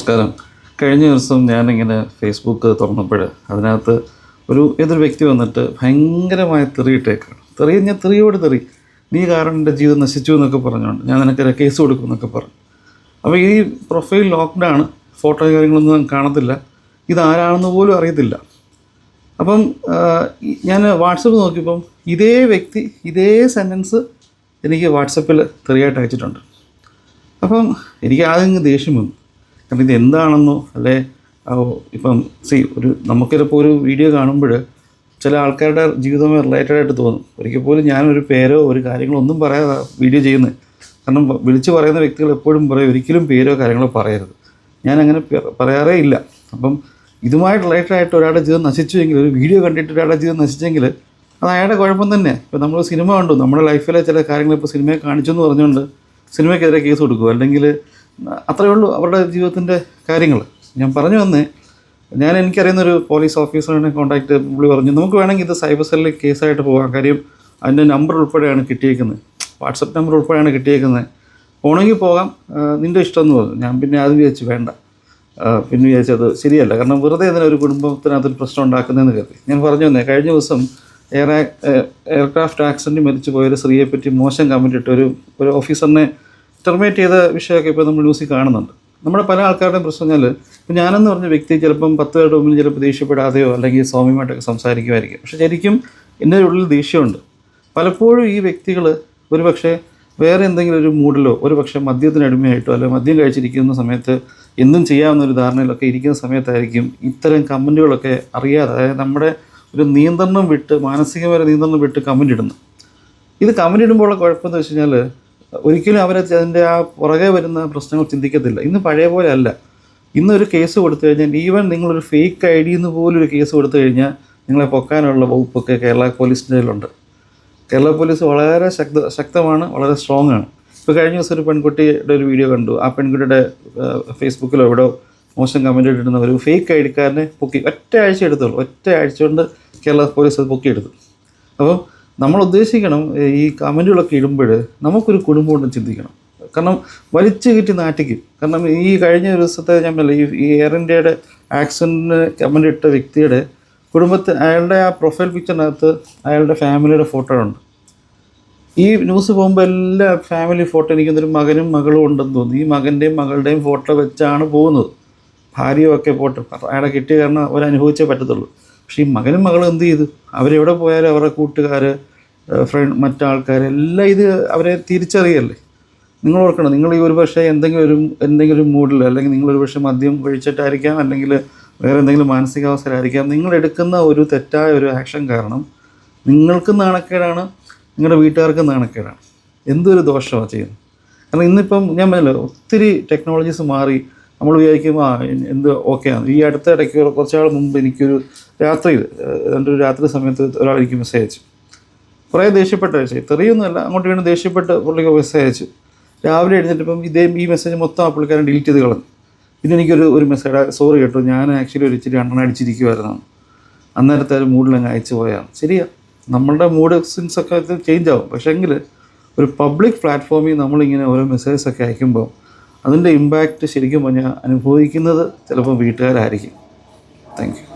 നമസ്കാരം. കഴിഞ്ഞ ദിവസം ഞാനിങ്ങനെ ഫേസ്ബുക്ക് തുറന്നപ്പോൾ അതിനകത്ത് ഒരു ഏതൊരു വ്യക്തി വന്നിട്ട് ഭയങ്കരമായ തെറിയിട്ടേക്കാണ് തെറി ഞാൻ തെറിയോട് തെറി. നീ കാരണം എന്റെ ജീവിതം നശിച്ചു എന്നൊക്കെ പറഞ്ഞുകൊണ്ട് ഞാൻ നിനക്ക് കേസ് കൊടുക്കും എന്നൊക്കെ പറഞ്ഞു. അപ്പോൾ ഈ പ്രൊഫൈൽ ലോക്ക്ഡ് ആണ്. ഫോട്ടോ കാര്യങ്ങളൊന്നും കാണത്തില്ല. ഇതാരാണെന്ന് പോലും അറിയത്തില്ല. അപ്പം ഞാൻ വാട്സപ്പ് നോക്കിയപ്പം ഇതേ വ്യക്തി ഇതേ സെന്റൻസ് എനിക്ക് വാട്സപ്പിൽ തെറിയായിട്ട് അയച്ചിട്ടുണ്ട്. അപ്പം എനിക്ക് ആദ്യം ദേഷ്യം വന്നു. കാരണം ഇത് എന്താണെന്നോ അല്ലെ ഇപ്പം സി ഒരു നമുക്കിപ്പോൾ ഒരു വീഡിയോ കാണുമ്പോൾ ചില ആൾക്കാരുടെ ജീവിതവുമായി റിലേറ്റഡ് ആയിട്ട് തോന്നും. ഒരിക്കൽ പോലും ഞാനൊരു പേരോ ഒരു കാര്യങ്ങളോ ഒന്നും പറയാതെ വീഡിയോ ചെയ്യുന്നത് കാരണം വിളിച്ചു വിളിച്ച് പറയുന്ന വ്യക്തികൾ എപ്പോഴും പറയും ഒരിക്കലും പേരോ കാര്യങ്ങളോ പറയരുത്. ഞാൻ അങ്ങനെ പറയാറേ ഇല്ല. അപ്പം ഇതുമായി റിലേറ്റഡ് ആയിട്ട് ഒരാളുടെ ജീവിതം നശിച്ചുവെങ്കിൽ ഒരു വീഡിയോ കണ്ടിട്ട് ഒരാളുടെ ജീവിതം നശിച്ചെങ്കിൽ അത് അയാളുടെ കുഴപ്പം തന്നെ. ഇപ്പോൾ നമ്മൾ സിനിമ കണ്ടു. നമ്മുടെ ലൈഫിലെ ചില കാര്യങ്ങൾ ഇപ്പോൾ സിനിമയെ കാണിച്ചു എന്ന് പറഞ്ഞുകൊണ്ട് സിനിമയ്ക്കെതിരെ കേസ് കൊടുക്കുക അല്ലെങ്കിൽ അത്രയേ ഉള്ളൂ അവരുടെ ജീവിതത്തിന്റെ കാര്യങ്ങൾ. ഞാൻ പറഞ്ഞു വന്നേ ഞാൻ എനിക്കറിയുന്ന ഒരു പോലീസ് ഓഫീസറിനെ കോൺടാക്ട് പുള്ളി പറഞ്ഞു നമുക്ക് വേണമെങ്കിൽ ഇത് സൈബർ സെല്ലിൽ കേസായിട്ട് പോകാം. കാര്യം അതിന്റെ നമ്പർ ഉൾപ്പെടെയാണ് കിട്ടിയേക്കുന്നത്. വാട്സപ്പ് നമ്പർ ഉൾപ്പെടെയാണ് കിട്ടിയേക്കുന്നത്. പോകണമെങ്കിൽ പോകാം. നിന്റെ ഇഷ്ടം എന്ന് പറഞ്ഞു. ഞാൻ പിന്നെ ആദ്യം വിചാരിച്ചു വേണ്ട. പിന്നെ വിചാരിച്ചത് ശരിയല്ല. കാരണം വെറുതെ ഇതിന് ഒരു കുടുംബത്തിനകത്തൊരു പ്രശ്നം ഉണ്ടാക്കുന്നതെന്ന് കരുതി. ഞാൻ പറഞ്ഞു വന്നേ കഴിഞ്ഞ ദിവസം എയർ എയർക്രാഫ്റ്റ് ആക്സിഡന്റ് മരിച്ചു പോയൊരു സ്ത്രീയെപ്പറ്റി മോശം കമന്റ് ഇട്ട് ഒരു ഒരു ഓഫീസറിനെ ടെർമിനേറ്റ് ചെയ്ത വിഷയമൊക്കെ ഇപ്പോൾ നമ്മൾ ന്യൂസിൽ കാണുന്നുണ്ട്. നമ്മുടെ പല ആൾക്കാരുടെയും പ്രശ്നം പറഞ്ഞാൽ ഇപ്പോൾ ഞാനെന്ന് പറഞ്ഞ വ്യക്തി ചിലപ്പം പത്ത് പേരുടെ മുമ്പിൽ ചിലപ്പോൾ ദേഷ്യപ്പെടാതെയോ അല്ലെങ്കിൽ സൗമ്യമായിട്ടൊക്കെ സംസാരിക്കുമായിരിക്കും. പക്ഷെ ശരിക്കും എന്റെ ഉള്ളിൽ ദേഷ്യമുണ്ട്. പലപ്പോഴും ഈ വ്യക്തികൾ ഒരു പക്ഷേ വേറെ എന്തെങ്കിലും ഒരു മൂഡിലോ ഒരു പക്ഷേ മദ്യത്തിനടിമയായിട്ടോ അല്ലെങ്കിൽ മദ്യം കഴിച്ചിരിക്കുന്ന സമയത്ത് എന്തും ചെയ്യാവുന്ന ഒരു ധാരണയിലൊക്കെ ഇരിക്കുന്ന സമയത്തായിരിക്കും ഇത്തരം കമന്റുകളൊക്കെ അറിയാതെ അതായത് നമ്മുടെ ഒരു നിയന്ത്രണം വിട്ട് മാനസികമായ നിയന്ത്രണം വിട്ട് കമന്റ് ഇടുന്നു ഇത് കമന്റ് ഇടുമ്പോഴുള്ള കുഴപ്പമെന്ന് വെച്ച് കഴിഞ്ഞാൽ ഒരിക്കലും അവർ അതിന്റെ ആ പുറകെ വരുന്ന പ്രശ്നങ്ങൾ ചിന്തിക്കത്തില്ല. ഇന്ന് പഴയ പോലെ അല്ല. ഇന്നൊരു കേസ് കൊടുത്തു കഴിഞ്ഞാൽ ഈവൻ നിങ്ങളൊരു ഫേക്ക് ഐ ഡി എന്ന് പോലും ഒരു കേസ് കൊടുത്തു കഴിഞ്ഞാൽ നിങ്ങളെ പൊക്കാനുള്ള വകുപ്പൊക്കെ കേരള പോലീസിന്റെ കയ്യിലുണ്ട്. കേരള പോലീസ് വളരെ ശക്ത ശക്തമാണ് വളരെ സ്ട്രോങ് ആണ്. ഇപ്പോൾ കഴിഞ്ഞ ദിവസം ഒരു പെൺകുട്ടിയുടെ ഒരു വീഡിയോ കണ്ടു. ആ പെൺകുട്ടിയുടെ ഫേസ്ബുക്കിലോ എവിടെയോ മോശം കമന്റ് ഇട്ടിരുന്ന ഒരു ഫേക്ക് ഐ ഡിക്കാരനെ പൊക്കി ഒറ്റ ആഴ്ച എടുത്തുള്ളൂ. ഒറ്റ ആഴ്ച കൊണ്ട് കേരള പോലീസ് അത് പൊക്കിയെടുത്തു. അപ്പോൾ നമ്മൾ ഉദ്ദേശിക്കണം ഈ കമന്റുകളൊക്കെ ഇടുമ്പോൾ നമുക്കൊരു കുടുംബം ഉണ്ടെന്ന് ചിന്തിക്കണം. കാരണം വലിച്ചു കിട്ടി നാട്ടിക്കും. കാരണം ഈ കഴിഞ്ഞ ദിവസത്തെ ഞാൻ പറഞ്ഞില്ലേ, ഈ എയർ ഇന്ത്യയുടെ ആക്സിഡന്റിന് കമന്റ് ഇട്ട വ്യക്തിയുടെ കുടുംബത്തിൽ അയാളുടെ ആ പ്രൊഫൈൽ പിക്ചറിനകത്ത് അയാളുടെ ഫാമിലിയുടെ ഫോട്ടോ ഉണ്ട് ഈ ന്യൂസ് പോകുമ്പോൾ എല്ലാ ഫാമിലി ഫോട്ടോ എനിക്ക് എനിക്കൊന്നൊരു മകനും മകളും ഉണ്ടെന്ന് തോന്നി. ഈ മകന്റെയും മകളുടെയും ഫോട്ടോ വെച്ചാണ് പോകുന്നത്. ഭാര്യയും ഒക്കെ പോട്ടെ അയാളെ കിട്ടിയ കാരണം അവരനുഭവിച്ചേ പറ്റത്തുള്ളൂ. പക്ഷേ ഈ മകനും മകളും എന്ത് ചെയ്തു? അവരെവിടെ പോയാലും അവരുടെ കൂട്ടുകാർ ഫ്രണ്ട് മറ്റാൾക്കാരെല്ലാം ഇത് അവരെ തിരിച്ചറിയല്ലേ? നിങ്ങൾ ഓർക്കണം നിങ്ങൾ ഈ ഒരു പക്ഷേ എന്തെങ്കിലും ഒരു എന്തെങ്കിലും ഒരു മൂഡിൽ അല്ലെങ്കിൽ നിങ്ങളൊരു പക്ഷേ മദ്യം കഴിച്ചിട്ടായിരിക്കാം അല്ലെങ്കിൽ വേറെ എന്തെങ്കിലും മാനസികാവസ്ഥയിലായിരിക്കാം നിങ്ങൾ എടുക്കുന്ന ഒരു തെറ്റായ ഒരു ആക്ഷൻ കാരണം നിങ്ങൾക്കും നാണക്കേടാണ് നിങ്ങളുടെ വീട്ടുകാർക്കും നാണക്കേടാണ്. എന്തൊരു ദോഷമാണ് ചെയ്യുന്നത്? കാരണം ഇന്നിപ്പം ഞാൻ പറഞ്ഞല്ലോ ഒത്തിരി ടെക്നോളജീസ് മാറി നമ്മൾ വിചാരിക്കും ആ എന്ത് ഓക്കെയാണ്. ഈ അടുത്ത ഇടയ്ക്ക് കുറച്ചാൾ മുമ്പ് എനിക്കൊരു എന്റെ ഒരു രാത്രി സമയത്ത് ഒരാൾ എനിക്ക് മെസ്സേജ് അയച്ചു. കുറേ ദേഷ്യപ്പെട്ട് അയച്ചു തെറിയൊന്നുമല്ല. അങ്ങോട്ട് വീണ്ടും ദേഷ്യപ്പെട്ട് പുള്ളിക്ക് മെസ്സേജ് അയച്ചു. രാവിലെ എഴുന്നേറ്റപ്പം ഇതേ ഈ മെസ്സേജ് മൊത്തം ആ പുള്ളിക്കാരൻ ഡിലീറ്റ് ചെയ്ത് കളഞ്ഞു. പിന്നെ എനിക്കൊരു ഒരു മെസ്സേജ് സോറി കേട്ടോ. ഞാൻ ആക്ച്വലി ഒരു ഇച്ചിരി അണ്ണനടിച്ചിരിക്കുമായിരുന്നു അന്നേരത്തെ ഒരു മൂഡിലങ്ങ് അയച്ചു പോയാണ്. ശരിയാ. നമ്മളുടെ മൂഡ് സിൻസ് ഒക്കെ ചേഞ്ച് ആവും. പക്ഷേ എങ്കിൽ ഒരു പബ്ലിക് പ്ലാറ്റ്ഫോമിൽ നമ്മളിങ്ങനെ ഓരോ മെസ്സേജസ് ഒക്കെ അയക്കുമ്പോൾ അതിന്റെ ഇമ്പാക്റ്റ് ശരിക്കും പറഞ്ഞാൽ അനുഭവിക്കുന്നത് ചിലപ്പോൾ വീട്ടുകാരായിരിക്കും. Thank you